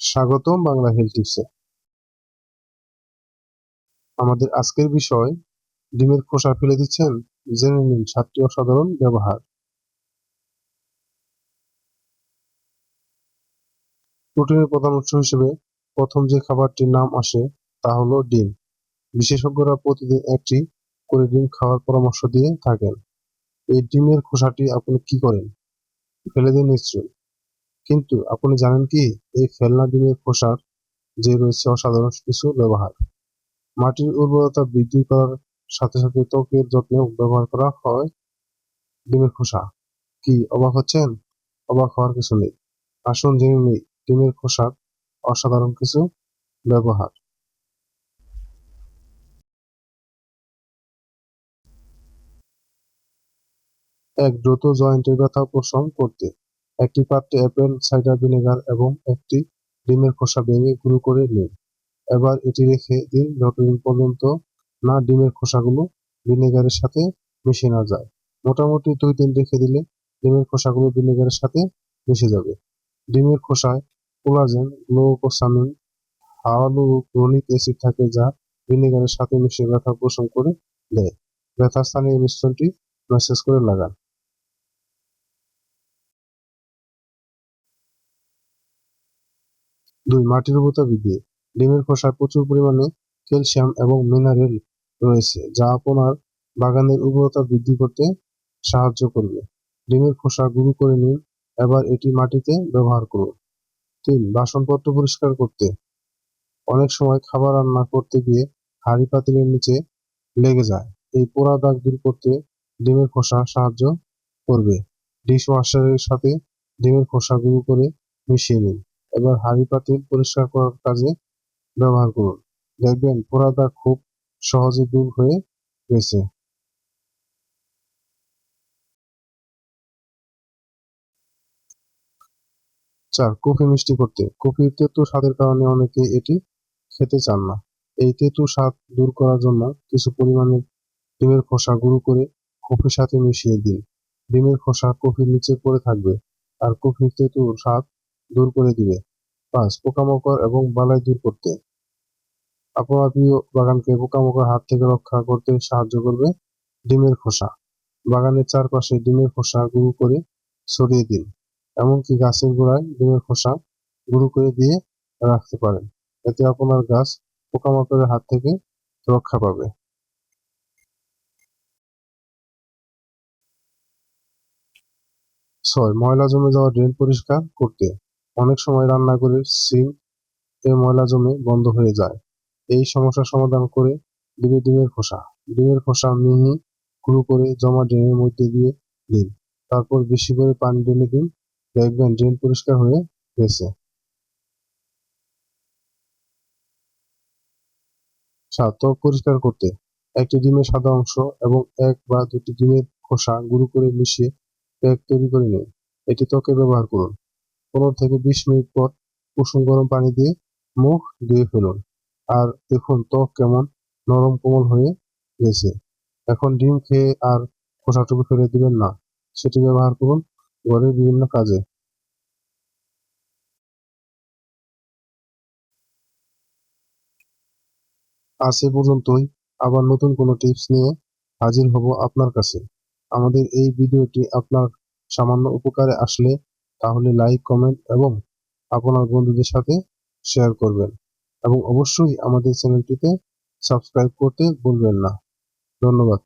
স্বাগতম বাংলা হেলথ টিপসে আমাদের আজকের বিষয়, ডিমের খোসা ফেলে দিচ্ছেন, জেনে নিন সাতটি অসাধারণ ব্যবহার। প্রোটিনের প্রধান উৎস হিসেবে প্রথম যে খাবারটির নাম আসে, তা হলো ডিম। বিশেষজ্ঞরা প্রতিদিন একটি করে ডিম খাওয়ার পরামর্শ দিয়ে থাকেন। এই ডিমের খোসাটি আপনি কি করেন? ফেলে দিন নিশ্চয়ই। কিন্তু আপনি জানেন কি, এই ফেলনা ডিমের খোসার যে রয়েছে অসাধারণ কিছু ব্যবহার। মাটির উর্বরতা বৃদ্ধি করার সাথে সাথে ত্বকের যত্নে ব্যবহার করা হয় ডিমের খোসা। কি, অবাক হচ্ছেন? অবাক হওয়ার কিছু নেই। আসুন জেনে নিই, ডিমের খোসার অসাধারণ কিছু ব্যবহার। এক দ্রুত জয়েন্টের ব্যথা উপশম করতে একটি পাত্রে অ্যাপেল, সাইডার ভিনেগার এবং একটি ডিমের খোসা ভেঙে গুঁড়ো করে নিন। এবার এটি রেখে দিন যতদিন পর্যন্ত না ডিমের খোসাগুলো ভিনেগারের সাথে মিশে না যায়। মোটামুটি দুই দিন রেখে দিলে ডিমের খোসাগুলো ভিনেগারের সাথে মিশে যাবে। ডিমের খোসায় কোলাজেন, গ্লুকোসামিন, হালুরোনিক অ্যাসিড থাকে যা ভিনেগারের সাথে মিশে ব্যথা উপশম করে দেয়। ব্যথা স্থানে এই মিশ্রণটি মেসেজ করে লাগান। দুই মাটির উর্বরতা বৃদ্ধি ডিমের খোসায় প্রচুর পরিমাণে ক্যালসিয়াম এবং মিনারেল রয়েছে, যা আপনার বাগানের উর্বরতা বৃদ্ধি করতে সাহায্য করবে। ডিমের খোসা গুঁড়ো করে নিন, এবার এটি মাটিতে ব্যবহার করুন। তিন, বাসনপত্র পরিষ্কার করতে। অনেক সময় খাবার রান্না করতে গিয়ে হাঁড়ি পাতিলের নিচে লেগে যায়। এই পোড়া দাগ দূর করতে ডিমের খোসা সাহায্য করবে। ডিশ ওয়াশারের সাথে ডিমের খোসা গুঁড়ো করে মিশিয়ে নিন। এবার হাঁড়ি পাতিল পরিষ্কার করার কাজে ব্যবহার করুন। দেখবেন পোড়া দাগ খুব সহজে দূর হয়ে গেছে। চার কফি মিষ্টি করতে। কফির তেতো স্বাদের কারণে অনেকে এটি খেতে চান না। এই তেতো স্বাদ দূর করার জন্য কিছু পরিমাণে ডিমের খোসা গুঁড়ো করে কফির সাথে মিশিয়ে দিন। ডিমের খোসা কফির নিচে পড়ে থাকবে আর কফির তেতো স্বাদ দূর করে দিবে। পাঁচ, পোকামাকড় এবং বালাই দূর করতে। প্রিয় বাগানকে পোকামাকড় হাত থেকে রক্ষা করতে সাহায্য করবে ডিমের খোসা। বাগানের চারপাশে ডিমের খোসা গুঁড়ো করে ছড়িয়ে দিন, এমনকি গাছের গোড়ায় ডিমের খোসা গুঁড়ো করে দিয়ে রাখতে পারেন। এতে আপনার গাছ পোকামাকড়ের হাত থেকে রক্ষা পাবে। ছয়, ময়লা জমে যাওয়া ড্রেন পরিষ্কার করতে। অনেক সময় রান্নাঘরের সিঙ্ক এ ময়লা জমে বন্ধ হয়ে যায়। এই সমস্যার সমাধান করে দিবে ডিমের খোসা। ডিমের খোসা মিহি গুঁড়ো করে জমা ড্রেনের মধ্যে দিয়ে দিন। তারপর বেশি করে পানি ঢেলে দিন। দেখবেন ড্রেন পরিষ্কার হয়ে গেছে। ত্বক পরিষ্কার করতে একটি ডিমের সাদা অংশ এবং এক বা দুটি ডিমের খোসা গুঁড়ো করে মিশিয়ে প্যাক তৈরি করে নিন। এটি ত্বকে ব্যবহার করুন। পনেরো থেকে বিশ মিনিট পর কুসুম গরম পানি দিয়ে মুখ ধুয়ে ফেলুন। আর দেখুন ত্বক কেমন নরম কোমল হয়ে গেছে। এখন ডিম খেয়ে আর খোসাটুকু ফেলে দিবেন না। সেটি ব্যবহার করুন ঘরের বিভিন্ন কাজে। আজ এ পর্যন্তই। আবার নতুন কোনো টিপস নিয়ে হাজির হব আপনার কাছে। আমাদের এই ভিডিওটি আপনার সামান্য উপকারে আসলে তাহলে লাইক কমেন্ট এবং আপনার বন্ধুদের সাথে শেয়ার করবেন। এবং অবশ্যই আমাদের চ্যানেলটিতে সাবস্ক্রাইব করতে ভুলবেন না। ধন্যবাদ।